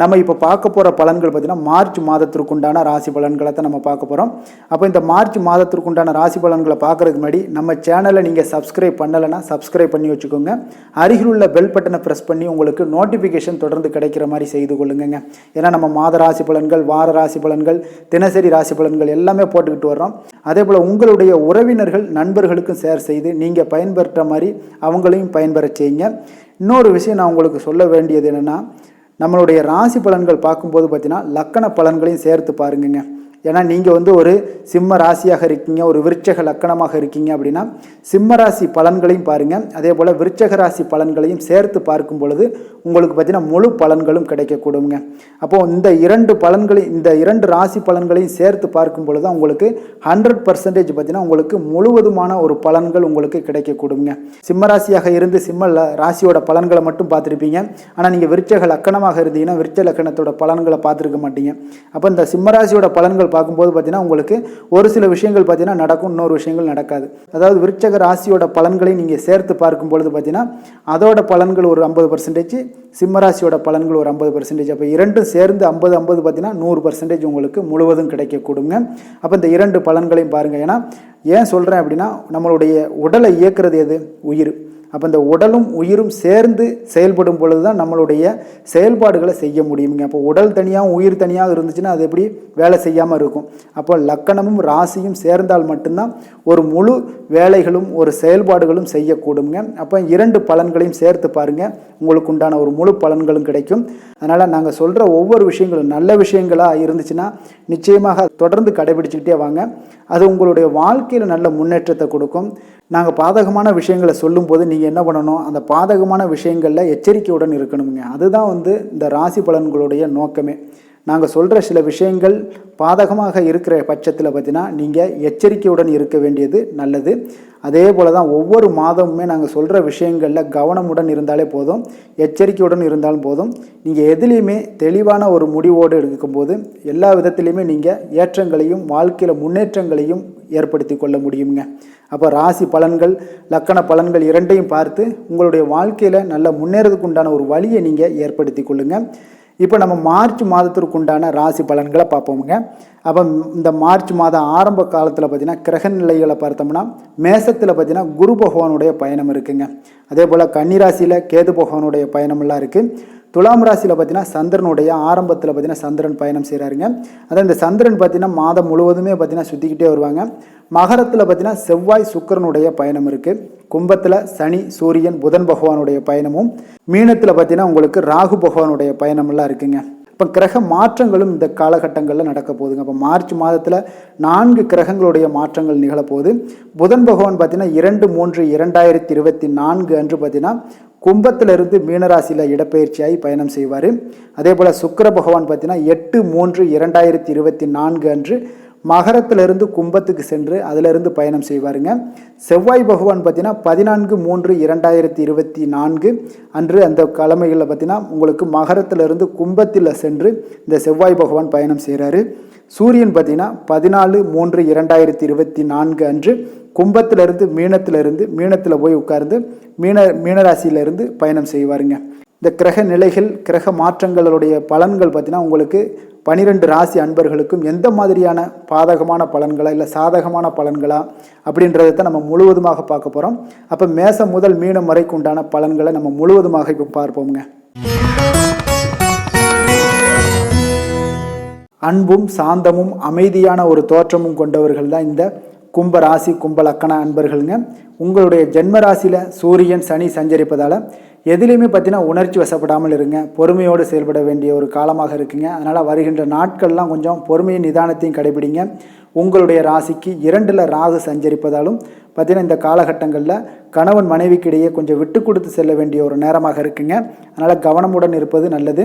நம்ம இப்போ பார்க்க போகிற பலன்கள் பார்த்தீங்கன்னா மார்ச் மாதத்திற்குண்டான ராசி பலன்களை தான் நம்ம பார்க்க போகிறோம் அப்போ இந்த மார்ச் மாதத்திற்குண்டான ராசி பலன்களை பார்க்குறதுக்கு முன்னாடி நம்ம சேனலை நீங்கள் சப்ஸ்கிரைப் பண்ணலைன்னா சப்ஸ்கிரைப் பண்ணி வச்சுக்கோங்க. அருகில் உள்ள பெல் பட்டனை ப்ரெஸ் பண்ணி உங்களுக்கு நோட்டிஃபிகேஷன் தொடர்ந்து கிடைக்கிற மாதிரி செய்து கொள்ளுங்க ஏன்னா நம்ம மாத ராசி பலன்கள் வார ராசி பலன்கள் தினசரி ராசி பலன்கள் எல்லாமே போட்டுக்கிட்டு வர்றோம். அதே போல் உங்களுடைய உறவினர்கள் நண்பர்களுக்கும் ஷேர் செய்து நீங்கள் பயன்பெற்ற மாதிரி அவங்களையும் பயன்பெற செய்யுங்க. இன்னொரு விஷயம் நான் உங்களுக்கு சொல்ல வேண்டியது என்னென்னா நம்மளுடைய ராசி பலன்கள் பார்க்கும்போது பார்த்தீங்கன்னா லக்கண பலன்களையும் சேர்த்து பாருங்கங்க. ஏன்னா நீங்கள் வந்து ஒரு சிம்ம ராசியாக இருக்கீங்க ஒரு விருட்சக லக்கணமாக இருக்கீங்க அப்படின்னா சிம்ம ராசி பலன்களையும் பாருங்கள் அதே போல் விருட்சக ராசி பலன்களையும் சேர்த்து பார்க்கும் பொழுது உங்களுக்கு பார்த்தீங்கன்னா முழு பலன்களும் கிடைக்கக்கூடுங்க. அப்போது இந்த இரண்டு பலன்களையும் இந்த இரண்டு ராசி பலன்களையும் சேர்த்து பார்க்கும் பொழுது தான் உங்களுக்கு ஹண்ட்ரட் பர்சன்டேஜ் பார்த்தீங்கன்னா உங்களுக்கு முழுவதுமான ஒரு பலன்கள் உங்களுக்கு கிடைக்கக்கூடுங்க. சிம்ம ராசியாக இருந்து சிம்ம ராசியோட பலன்களை மட்டும் பார்த்துருப்பீங்க. ஆனால் நீங்கள் விருட்சக லக்கணமாக இருந்தீங்கன்னா விருட்ச லக்கணத்தோட பலன்களை பார்த்துருக்க மாட்டீங்க. அப்போ இந்த சிம்ம ராசியோட பலன்கள் பார்க்கும்போது பார்த்தீங்கன்னா உங்களுக்கு ஒரு சில விஷயங்கள் பார்த்தீங்கன்னா நடக்கும் இன்னொரு விஷயங்கள் நடக்காது. அதாவது விருச்சக ராசியோட பலன்களை நீங்கள் சேர்த்து பார்க்கும் பொழுது பார்த்தீங்கன்னா அதோட பலன்கள் ஒரு ஐம்பது பர்சன்டேஜ் சிம்மராசியோட பலன்கள் ஒரு ஐம்பது பர்சன்டேஜ் அப்போ இரண்டும் சேர்ந்து ஐம்பது ஐம்பது பார்த்தீங்கன்னா நூறு பர்சன்டேஜ் உங்களுக்கு முழுவதும் கிடைக்கக்கூடுங்க. அப்போ இந்த இரண்டு பலன்களையும் பாருங்கள் ஏன்னா ஏன் சொல்கிறேன் அப்படின்னா நம்மளுடைய உடலை இயக்குறது எது? உயிர். அப்போ இந்த உடலும் உயிரும் சேர்ந்து செயல்படும் பொழுது தான் நம்மளுடைய செயல்பாடுகளை செய்ய முடியுங்க. அப்போ உடல் தனியாக உயிர் தனியாக இருந்துச்சுன்னா அது எப்படி வேலை செய்யாமல் இருக்கும். அப்போ லக்கணமும் ராசியும் சேர்ந்தால் மட்டும்தான் ஒரு முழு வேலைகளும் ஒரு செயல்பாடுகளும் செய்யக்கூடுங்க. அப்போ இரண்டு பலன்களையும் சேர்த்து பாருங்கள் உங்களுக்கு உண்டான ஒரு முழு பலன்களும் கிடைக்கும். அதனால் நாங்கள் சொல்கிற ஒவ்வொரு விஷயங்களும் நல்ல விஷயங்களாக இருந்துச்சுன்னா நிச்சயமாக தொடர்ந்து கடைபிடிச்சிக்கிட்டே வாங்க. அது உங்களுடைய வாழ்க்கையில் நல்ல முன்னேற்றத்தை கொடுக்கும். நாங்கள் பாதகமான விஷயங்களை சொல்லும்போது நீங்கள் என்ன பண்ணணும்? அந்த பாதகமான விஷயங்களில் எச்சரிக்கையுடன் இருக்கணுங்க அதுதான் வந்து இந்த ராசி பலன்களுடைய நோக்கமே. நாங்கள் சொல்கிற சில விஷயங்கள் பாதகமாக இருக்கிற பட்சத்தில் பார்த்தீங்கன்னா நீங்கள் எச்சரிக்கையுடன் இருக்க வேண்டியது நல்லது. அதே போல் தான் ஒவ்வொரு மாதமுமே நாங்கள் சொல்கிற விஷயங்களில் கவனமுடன் இருந்தாலே போதும் எச்சரிக்கையுடன் இருந்தாலும் போதும். நீங்கள் எதுலேயுமே தெளிவான ஒரு முடிவோடு இருக்கும்போது எல்லா விதத்துலேயுமே நீங்கள் ஏற்றங்களையும் வாழ்க்கையில் முன்னேற்றங்களையும் ஏற்படுத்தி கொள்ள முடியுங்க அப்போ ராசி பலன்கள் லக்கண பலன்கள் இரண்டையும் பார்த்து உங்களுடைய வாழ்க்கையில் நல்ல முன்னேறதுக்கு உண்டான ஒரு வழியை நீங்கள் ஏற்படுத்தி கொள்ளுங்கள் இப்போ நம்ம மார்ச் மாதத்திற்கு உண்டான ராசி பலன்களை பார்ப்போமுங்க. அப்போ இந்த மார்ச் மாதம் ஆரம்ப காலத்தில் பார்த்திங்கன்னா கிரக நிலைகளை பார்த்தோம்னா மேசத்தில் பார்த்திங்கன்னா குரு பகவானுடைய பயணம் இருக்குங்க. அதே போல் கன்னிராசியில் கேது பகவானுடைய பயணமெல்லாம் இருக்குது துலாம் ராசியில் பார்த்தீங்கன்னா சந்திரனுடைய ஆரம்பத்தில் பார்த்தீங்கன்னா சந்திரன் பயணம் செய்கிறாருங்க அதான் இந்த சந்திரன் பார்த்தீங்கன்னா மாதம் முழுவதுமே பார்த்தீங்கன்னா சுற்றிக்கிட்டே வருவாங்க. மகரத்தில் பார்த்தீங்கன்னா செவ்வாய் சுக்கிரனுடைய பயணம் இருக்குது கும்பத்தில் சனி சூரியன் புதன் பகவானுடைய பயணமும் மீனத்தில் பார்த்தீங்கன்னா உங்களுக்கு ராகு பகவானுடைய பயணமெல்லாம் இருக்குங்க. இப்போ கிரக மாற்றங்களும் இந்த காலகட்டங்களில் நடக்க போகுதுங்க. அப்போ மார்ச் மாதத்தில் நான்கு கிரகங்களுடைய மாற்றங்கள் நிகழப்போகுது. புதன் பகவான் பார்த்தீங்கன்னா இரண்டு மூன்று இரண்டாயிரத்தி இருபத்தி நான்கு அன்று பார்த்தீங்கன்னா கும்பத்திலிருந்து மீனராசியில் இடப்பெயர்ச்சியாகி பயணம் செய்வார். அதே போல் சுக்கர பகவான் பார்த்தீங்கன்னா எட்டு மூன்று இரண்டாயிரத்தி இருபத்தி நான்கு அன்று மகரத்திலிருந்து கும்பத்துக்கு சென்று அதிலிருந்து பயணம் செய்வாருங்க. செவ்வாய் பகவான் பார்த்தீங்கன்னா பதினான்கு மூன்று இரண்டாயிரத்தி இருபத்தி நான்கு அன்று அந்த கிழமைகளில் பார்த்தீங்கன்னா உங்களுக்கு மகரத்திலிருந்து கும்பத்தில் சென்று இந்த செவ்வாய் பகவான் பயணம் செய்கிறாரு. சூரியன் பார்த்தீங்கன்னா பதினாலு மூன்று இரண்டாயிரத்தி இருபத்தி நான்கு அன்று கும்பத்திலிருந்து மீனத்திலிருந்து மீனத்தில் போய் உட்கார்ந்து மீன மீனராசியிலிருந்து பயணம் செய்வாருங்க. இந்த கிரக நிலைகள் கிரக மாற்றங்களுடைய பலன்கள் பார்த்தீங்கன்னா உங்களுக்கு பனிரெண்டு ராசி அன்பர்களுக்கும் எந்த மாதிரியான பாதகமான பலன்களா இல்லை சாதகமான பலன்களா அப்படின்றத தான் நம்ம முழுவதுமாக பார்க்க போகிறோம் அப்போ மேசம் முதல் மீனம் வரைக்கும் உண்டான பலன்களை நம்ம முழுவதுமாக இப்போ பார்ப்போம்ங்க. அன்பும் சாந்தமும் அமைதியான ஒரு தோற்றமும் கொண்டவர்கள் தான் இந்த கும்ப ராசி கும்ப லக்கண அன்பர்களுங்க. உங்களுடைய ஜென்ம ராசியில் சூரியன் சனி சஞ்சரிப்பதால் எதுலேயுமே பார்த்தீங்கன்னா உணர்ச்சி வசப்படாமல் இருங்க. பொறுமையோடு செயல்பட வேண்டிய ஒரு காலமாக இருக்குங்க. அதனால் வருகின்ற நாட்கள்லாம் கொஞ்சம் பொறுமையும் நிதானத்தையும் கடைபிடிங்க. உங்களுடைய ராசிக்கு இரண்டில் ராகு சஞ்சரிப்பதாலும் பார்த்தீங்கன்னா இந்த காலகட்டங்களில் கணவன் மனைவிக்கு இடையே கொஞ்சம் விட்டு கொடுத்து செல்ல வேண்டிய ஒரு நேரமாக இருக்குங்க. அதனால் கவனமுடன் இருப்பது நல்லது.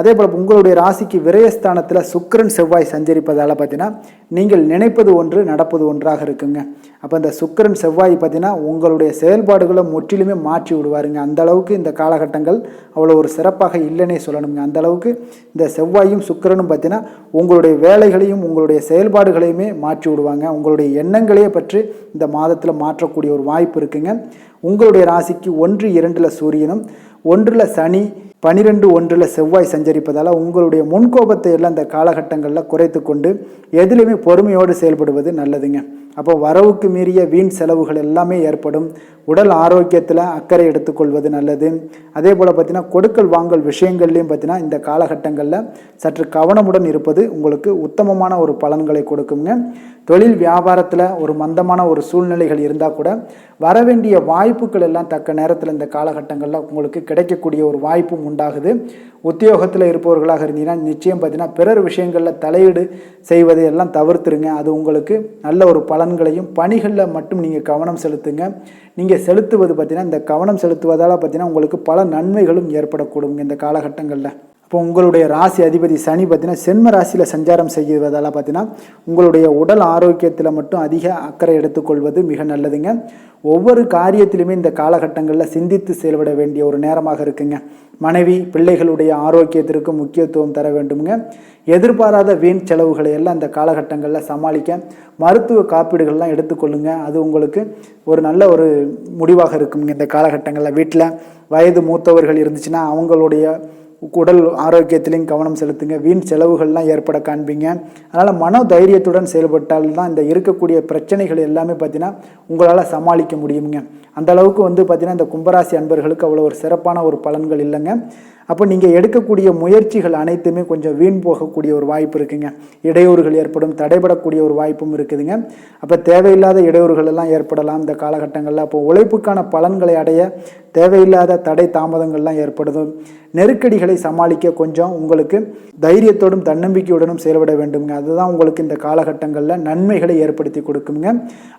அதே போல் உங்களுடைய ராசிக்கு விரயஸ்தானத்தில் சுக்கிரன் செவ்வாய் சஞ்சரிப்பதால் பார்த்தீங்கன்னா நீங்கள் நினைப்பது ஒன்று நடப்பது ஒன்றாக இருக்குங்க. அப்போ இந்த சுக்கிரன் செவ்வாய் பார்த்தீங்கன்னா உங்களுடைய செயல்பாடுகளை முற்றிலுமே மாற்றி விடுவாருங்க. அந்த அளவுக்கு இந்த காலகட்டங்கள் அவ்வளோ ஒரு சிறப்பாக இல்லைன்னே சொல்லணுங்க. அந்த அளவுக்கு இந்த செவ்வாயும் சுக்கரனும் பார்த்தீங்கன்னா உங்களுடைய வேலைகளையும் உங்களுடைய செயல்பாடுகளையுமே மாற்றி விடுவாங்க. உங்களுடைய எண்ணங்களையே பற்றி இந்த மாதத்தில் வியாபாரத்தில் மாற்றக்கூடிய ஒரு வாய்ப்பு இருக்குங்க. உங்களுடைய ராசிக்கு ஒன்று இரண்டில் சூரியனும் ஒன்றில் சனி பனிரெண்டு ஒன்றில் செவ்வாய் சஞ்சரிப்பதால் உங்களுடைய முன்கோபத்தை எல்லாம் இந்த காலகட்டங்களில் குறைத்து கொண்டு எதிலுமே பொறுமையோடு செயல்படுவது நல்லதுங்க. அப்போ வரவுக்கு மீறிய வீண் செலவுகள் எல்லாமே ஏற்படும். உடல் ஆரோக்கியத்தில் அக்கறை எடுத்துக்கொள்வது நல்லது. அதே போல் பார்த்தீங்கன்னா கொடுக்கல் வாங்கல் விஷயங்கள்லையும் பார்த்தீங்கன்னா இந்த காலகட்டங்களில் சற்று கவனமுடன் இருப்பது உங்களுக்கு உத்தமமான ஒரு பலன்களை கொடுக்குங்க. தொழில் வியாபாரத்தில் ஒரு மந்தமான ஒரு சூழ்நிலைகள் இருந்தால் கூட வரவேண்டிய வாய்ப்புகள் எல்லாம் தக்க நேரத்தில் இந்த காலகட்டங்களில் உங்களுக்கு கிடைக்கக்கூடிய ஒரு வாய்ப்பும் உண்டாகுது. உத்தியோகத்தில் இருப்பவர்களாக இருந்தீங்கன்னா நிச்சயம் பார்த்தீங்கன்னா பிறர் விஷயங்களில் தலையீடு செய்வதை எல்லாம் தவிர்த்துருங்க. அது உங்களுக்கு நல்ல ஒரு பலன்களையும் பணிகளில் மட்டும் நீங்கள் கவனம் செலுத்துங்க. நீங்கள் செலுத்துவது பார்த்தீங்கன்னா இந்த கவனம் செலுத்துவதால் பார்த்தீங்கன்னா உங்களுக்கு பல நன்மைகளும் ஏற்படக்கூடும் இந்த காலகட்டங்களில். இப்போ உங்களுடைய ராசி அதிபதி சனி பார்த்தீங்கன்னா சென்ம ராசியில் சஞ்சாரம் செய்வதால் பார்த்தீங்கன்னா உங்களுடைய உடல் ஆரோக்கியத்தில் மட்டும் அதிக அக்கறை எடுத்துக்கொள்வது மிக நல்லதுங்க. ஒவ்வொரு காரியத்திலுமே இந்த காலகட்டங்களில் சிந்தித்து செயல்பட வேண்டிய ஒரு நேரமாக இருக்குங்க. மனைவி பிள்ளைகளுடைய ஆரோக்கியத்திற்கு முக்கியத்துவம் தர வேண்டுங்க எதிர்பாராத வீண் செலவுகளை எல்லாம் இந்த காலகட்டங்களில் சமாளிக்க மருத்துவ காப்பீடுகள்லாம் எடுத்துக்கொள்ளுங்க. அது உங்களுக்கு ஒரு நல்ல ஒரு முடிவாக இருக்குங்க இந்த காலகட்டங்களில் வீட்டில் வயது மூத்தவர்கள் இருந்துச்சுன்னா அவங்களுடைய உடல் ஆரோக்கியத்திலையும் கவனம் செலுத்துங்க. வீண் செலவுகள்லாம் ஏற்பட காண்பீங்க. அதனால் மன தைரியத்துடன் செயல்பட்டால் தான் இந்த இருக்கக்கூடிய பிரச்சனைகள் எல்லாமே பார்த்தீங்கன்னா உங்களால் சமாளிக்க முடியுங்க. அந்த அளவுக்கு வந்து பார்த்தீங்கன்னா இந்த கும்பராசி அன்பர்களுக்கு அவ்வளோ ஒரு சிறப்பான ஒரு பலன்கள் இல்லைங்க. அப்போ நீங்கள் எடுக்கக்கூடிய முயற்சிகள் அனைத்துமே கொஞ்சம் வீண் போகக்கூடிய ஒரு வாய்ப்பு இருக்குங்க. இடையூறுகள் ஏற்படும் தடைபடக்கூடிய ஒரு வாய்ப்பும் இருக்குதுங்க. அப்போ தேவையில்லாத இடையூறுகள் எல்லாம் ஏற்படலாம் இந்த காலகட்டங்களில். அப்போ உழைப்புக்கான பலன்களை அடைய தேவையில்லாத தடை தாமதங்கள்லாம் ஏற்படுது. நெருக்கடிகளை சமாளிக்க கொஞ்சம் உங்களுக்கு தைரியத்தோடும் தன்னம்பிக்கையுடனும் செயல்பட வேண்டுங்க அதுதான் உங்களுக்கு இந்த காலகட்டங்களில் நன்மைகளை ஏற்படுத்தி கொடுக்குங்க.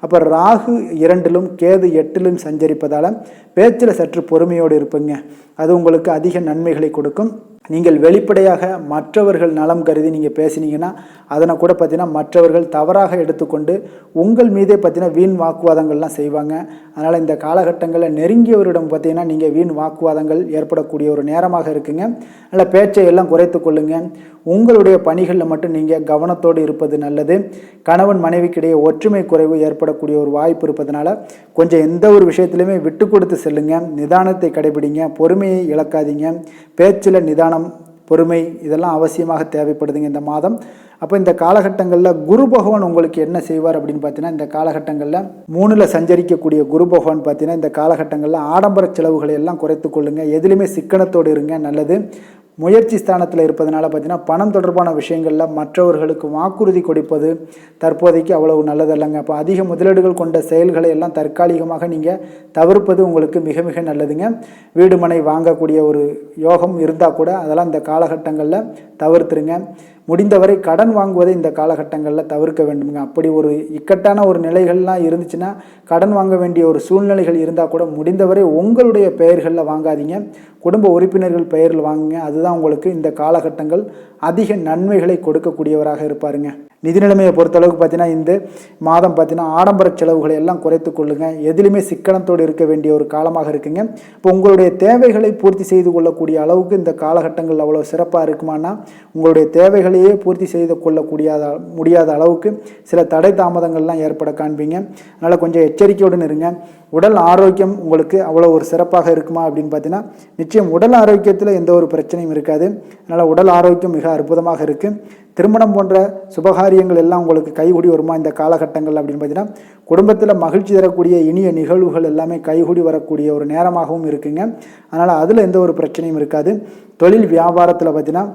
அப்போ ராகு இரண்டிலும் கேது எட்டிலும் சஞ்சரிப்பதால் பேச்சில் சற்று பொறுமையோடு இருப்புங்க. அது உங்களுக்கு அதிக நன்மைகள் கொடுக்கும். நீங்கள் வெளிப்படையாக மற்றவர்கள் நலம் கருதி நீங்கள் பேசினீங்கன்னா அதனை கூட பார்த்தீங்கன்னா மற்றவர்கள் தவறாக எடுத்துக்கொண்டு உங்கள் மீதே பார்த்தீங்கன்னா வீண் வாக்குவாதங்கள்லாம் செய்வாங்க. அதனால் இந்த காலகட்டங்களில் நெருங்கியவரிடம் பார்த்தீங்கன்னா நீங்கள் வீண் வாக்குவாதங்கள் ஏற்படக்கூடிய ஒரு நேரமாக இருக்குங்க. அதனால் பேச்சை எல்லாம் குறைத்து கொள்ளுங்க. உங்களுடைய பணிகளில் மட்டும் நீங்கள் கவனத்தோடு இருப்பது நல்லது. கணவன் மனைவிக்கிடையே ஒற்றுமை குறைவு ஏற்படக்கூடிய ஒரு வாய்ப்பு இருப்பதனால கொஞ்சம் எந்த ஒரு விஷயத்துலையுமே விட்டு கொடுத்து செல்லுங்க. நிதானத்தை கடைபிடிங்க. பொறுமையை இழக்காதீங்க. பேச்சில் நிதானம் பொறுமை இதெல்லாம் அவசியமாக தேவைப்படுதுங்க இந்த மாதம். அப்போ இந்த காலகட்டங்களில் குரு பகவான் உங்களுக்கு என்ன செய்வார் அப்படின்னு பார்த்தீங்கன்னா இந்த காலகட்டங்களில் மூணில் சஞ்சரிக்கக்கூடிய குரு பகவான் பார்த்தீங்கன்னா இந்த காலகட்டங்களில் ஆடம்பர செலவுகளை எல்லாம் குறைத்து கொள்ளுங்கள் எதுலேயுமே சிக்கனத்தோடு இருங்க நல்லது. முயற்சி ஸ்தானத்தில் இருப்பதனால பார்த்தீங்கன்னா பணம் தொடர்பான விஷயங்களில் மற்றவர்களுக்கு வாக்குறுதி கொடுப்பது தற்போதைக்கு அவ்வளவு நல்லதல்லங்க. அப்போ அதிக முதலீடுகள் கொண்ட செயல்களை எல்லாம் தற்காலிகமாக நீங்கள் தவிர்ப்பது உங்களுக்கு மிக மிக நல்லதுங்க. வீடு மனை வாங்கக்கூடிய ஒரு யோகம் இருந்தால் கூட அதெல்லாம் இந்த காலகட்டங்களில் தவிர்த்துருங்க. முடிந்தவரை கடன் வாங்குவதை இந்த காலகட்டங்களில் தவிர்க்க வேண்டுங்க அப்படி ஒரு இக்கட்டான ஒரு நிலைகள்லாம் இருந்துச்சுன்னா கடன் வாங்க வேண்டிய ஒரு சூழ்நிலைகள் இருந்தால் கூட முடிந்தவரை உங்களுடைய பெயர்களில் வாங்காதீங்க. குடும்ப உறுப்பினர்கள் பெயரில் வாங்குங்க. அதுதான் உங்களுக்கு இந்த காலகட்டங்கள் அதிக நன்மைகளை கொடுக்கக்கூடியவராக இருப்பாருங்க. நிதி நிலைமையை பொறுத்தளவுக்கு பார்த்தீங்கன்னா இந்த மாதம் பார்த்தீங்கன்னா ஆடம்பர செலவுகளை எல்லாம் குறைத்து கொள்ளுங்க. எதிலுமே சிக்கனத்தோடு இருக்க வேண்டிய ஒரு காலமாக இருக்குங்க. இப்போ உங்களுடைய தேவைகளை பூர்த்தி செய்து கொள்ளக்கூடிய அளவுக்கு இந்த காலகட்டங்கள் அவ்வளோ சிறப்பாக இருக்குமானா உங்களுடைய தேவைகளையே பூர்த்தி செய்து கொள்ளக்கூடிய முடியாத அளவுக்கு சில தடை தாமதங்கள்லாம் ஏற்பட காண்பீங்க. அதனால் கொஞ்சம் எச்சரிக்கையுடன் இருங்க. உடல் ஆரோக்கியம் உங்களுக்கு அவ்வளோ ஒரு சிறப்பாக இருக்குமா அப்படின்னு பார்த்தீங்கன்னா நிச்சயம் உடல் ஆரோக்கியத்தில் எந்த ஒரு பிரச்சனையும் இருக்காது. அதனால் உடல் ஆரோக்கியம் மிக அற்புதமாக இருக்குது திருமணம் போன்ற சுபகாரியங்கள் எல்லாம் உங்களுக்கு கைகூடி வருமா இந்த காலகட்டங்கள் அப்படின்னு பார்த்தீங்கன்னா குடும்பத்தில் மகிழ்ச்சி தரக்கூடிய இனிய நிகழ்வுகள் எல்லாமே கைகூடி வரக்கூடிய ஒரு நேரமாகவும் இருக்குங்க. அதனால் அதில் எந்த ஒரு பிரச்சனையும் இருக்காது. தொழில் வியாபாரத்தில் பார்த்தீங்கன்னா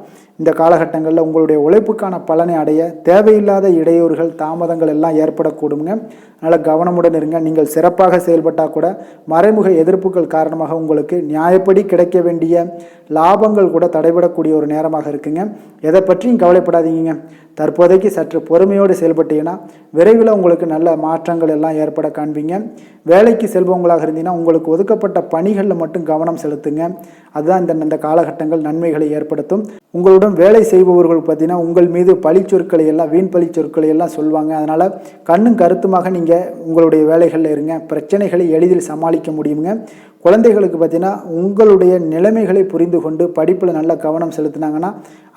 இந்த காலகட்டங்களில் உங்களுடைய உழைப்புக்கான பலனை அடைய தேவையில்லாத இடையூறுகள் தாமதங்கள் எல்லாம் ஏற்படக்கூடுங்க அதனால் கவனமுடன் இருங்க. நீங்கள் சிறப்பாக செயல்பட்டால் கூட மறைமுக எதிர்ப்புகள் காரணமாக உங்களுக்கு நியாயப்படி கிடைக்க வேண்டிய லாபங்கள் கூட தடைபடக்கூடிய ஒரு நேரமாக இருக்குங்க. எதை பற்றியும் கவலைப்படாதீங்க. தற்போதைக்கு சற்று பொறுமையோடு செயல்பட்டீங்கன்னா விரைவில் உங்களுக்கு நல்ல மாற்றங்கள் எல்லாம் ஏற்பட காண்பீங்க. வேலைக்கு செல்பவங்களாக இருந்தீங்கன்னா உங்களுக்கு ஒதுக்கப்பட்ட பணிகளில் மட்டும் கவனம் செலுத்துங்க. அதுதான் இந்த இந்த காலகட்டங்கள் நன்மைகளை ஏற்படுத்தும். உங்களுடன் வேலை செய்பவர்கள் பார்த்தீங்கன்னா உங்கள் மீது பழிச்சொற்களை எல்லாம் வீண் பழிச்சொற்களை எல்லாம் சொல்லுவாங்க அதனால் கண்ணும் கருத்துமாக நீங்கள் உங்களுடைய வேலைகளில் இருங்க. பிரச்சனைகளை எளிதில் சமாளிக்க முடியுங்க. குழந்தைகளுக்கு பார்த்தீங்கன்னா உங்களுடைய நிலைமைகளை புரிந்து கொண்டு படிப்பில் நல்ல கவனம் செலுத்தினாங்கன்னா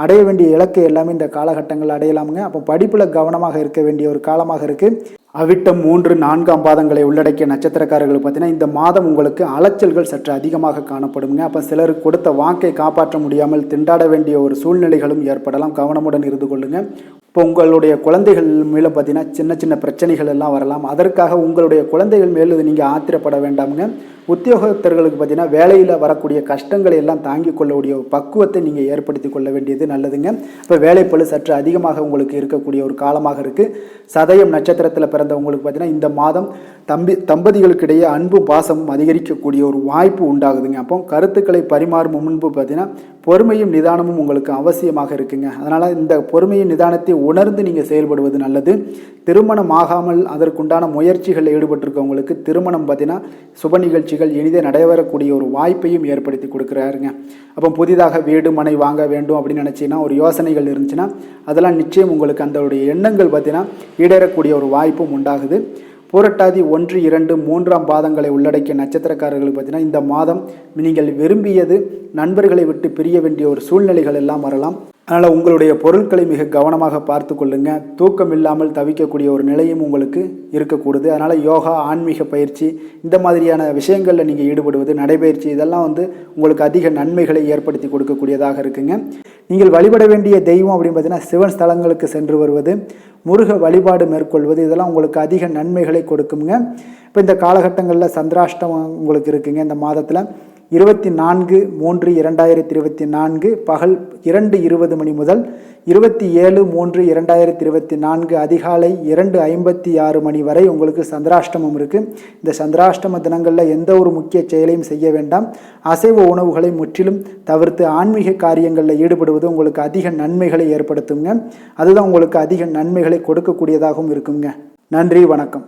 அடைய வேண்டிய இலக்கை எல்லாமே இந்த காலகட்டங்கள் அடையலாமுங்க. அப்போ படிப்பில் கவனமாக இருக்க வேண்டிய ஒரு காலமாக இருக்குது அவிட்டம் மூன்று நான்காம் பாதங்களை உள்ளடக்கிய நட்சத்திரக்காரர்கள் பார்த்தீங்கன்னா இந்த மாதம் உங்களுக்கு அலைச்சல்கள் சற்று அதிகமாக காணப்படுங்க அப்போ சிலருக்கு கொடுத்த வாக்கை காப்பாற்ற முடியாமல் திண்டாட வேண்டிய ஒரு சூழ்நிலைகளும் ஏற்படலாம். கவனமுடன் இருந்து கொள்ளுங்கள் இப்போ உங்களுடைய குழந்தைகள் மேலே பார்த்தீங்கன்னா சின்ன சின்ன பிரச்சனைகள் எல்லாம் வரலாம். அதற்காக உங்களுடைய குழந்தைகள் மேல் நீங்கள் ஆத்திரப்பட வேண்டாமுங்க. உத்தியோகத்தர்களுக்கு பார்த்தீங்கன்னா வேலையில் வரக்கூடிய கஷ்டங்களை எல்லாம் தாங்கி கொள்ளக்கூடிய பக்குவத்தை நீங்கள் ஏற்படுத்தி கொள்ள வேண்டியது நல்லதுங்க. இப்போ வேலைப்பளு சற்று அதிகமாக உங்களுக்கு இருக்கக்கூடிய ஒரு காலமாக இருக்குது சதயம் நட்சத்திரத்தில் பிறந்தவங்களுக்கு பார்த்தீங்கன்னா இந்த மாதம் தம்பி தம்பதிகளுக்கிடையே அன்பும் பாசமும் அதிகரிக்கக்கூடிய ஒரு வாய்ப்பு உண்டாகுதுங்க. அப்போ கருத்துக்களை பரிமாறும் முன்பு பார்த்தீங்கன்னா பொறுமையும் நிதானமும் உங்களுக்கு அவசியமாக இருக்குங்க. அதனால் இந்த பொறுமையும் நிதானத்தை உணர்ந்து நீங்கள் செயல்படுவது நல்லது. திருமணம் ஆகாமல் அதற்குண்டான முயற்சிகளில் ஈடுபட்டிருக்கவங்களுக்கு திருமணம் பார்த்தீங்கன்னா சுப நிகழ்ச்சிகள் இனிதே நடைபெறக்கூடிய ஒரு வாய்ப்பையும் ஏற்படுத்தி கொடுக்குறாருங்க. அப்போ புதிதாக வீடு மனை வாங்க வேண்டும் அப்படின்னு நினச்சிங்கன்னா ஒரு யோசனைகள் இருந்துச்சுன்னா அதெல்லாம் நிச்சயம் உங்களுக்கு அந்த எண்ணங்கள் பார்த்தீங்கன்னா ஈடேறக்கூடிய ஒரு வாய்ப்பும் உண்டாகுது. பூரட்டாதி ஒன்று இரண்டு மூன்றாம் பாதங்களை உள்ளடக்கிய நட்சத்திரக்காரர்களுக்கு பார்த்தீங்கன்னா இந்த மாதம் நீங்கள் விரும்பியது நண்பர்களை விட்டு பிரிய வேண்டிய ஒரு சூழ்நிலைகள் எல்லாம் வரலாம். அதனால் உங்களுடைய பொருட்களை மிக கவனமாக பார்த்து கொள்ளுங்க. தூக்கம் இல்லாமல் தவிக்கக்கூடிய ஒரு நிலையும் உங்களுக்கு இருக்கக்கூடுது. அதனால் யோகா ஆன்மீக பயிற்சி இந்த மாதிரியான விஷயங்களில் நீங்கள் ஈடுபடுவது நடைபயிற்சி இதெல்லாம் வந்து உங்களுக்கு அதிக நன்மைகளை ஏற்படுத்தி கொடுக்கக்கூடியதாக இருக்குங்க. நீங்கள் வழிபட வேண்டிய தெய்வம் அப்படின்னு பார்த்தீங்கன்னா சிவன் ஸ்தலங்களுக்கு சென்று வருவது முருக வழிபாடு மேற்கொள்வது இதெல்லாம் உங்களுக்கு அதிக நன்மைகளை கொடுக்குங்க. இப்போ இந்த காலகட்டங்களில் சந்திராஷ்டமம் உங்களுக்கு இருக்குங்க. இந்த மாதத்தில் இருபத்தி நான்கு மூன்று இரண்டாயிரத்தி இருபத்தி நான்கு பகல் இரண்டு இருபது மணி முதல் இருபத்தி ஏழு மூன்று இரண்டாயிரத்தி இருபத்தி நான்கு அதிகாலை இரண்டு ஐம்பத்தி ஆறு மணி வரை உங்களுக்கு சந்திராஷ்டமம் இருக்குது இந்த சந்திராஷ்டம தினங்களில் எந்த ஒரு முக்கிய செயலையும் செய்ய வேண்டாம். அசைவ உணவுகளை முற்றிலும் தவிர்த்து ஆன்மீக காரியங்களில் ஈடுபடுவது உங்களுக்கு அதிக நன்மைகளை ஏற்படுத்துங்க. அதுதான் உங்களுக்கு அதிக நன்மைகளை கொடுக்கக்கூடியதாகவும் இருக்குங்க. நன்றி வணக்கம்.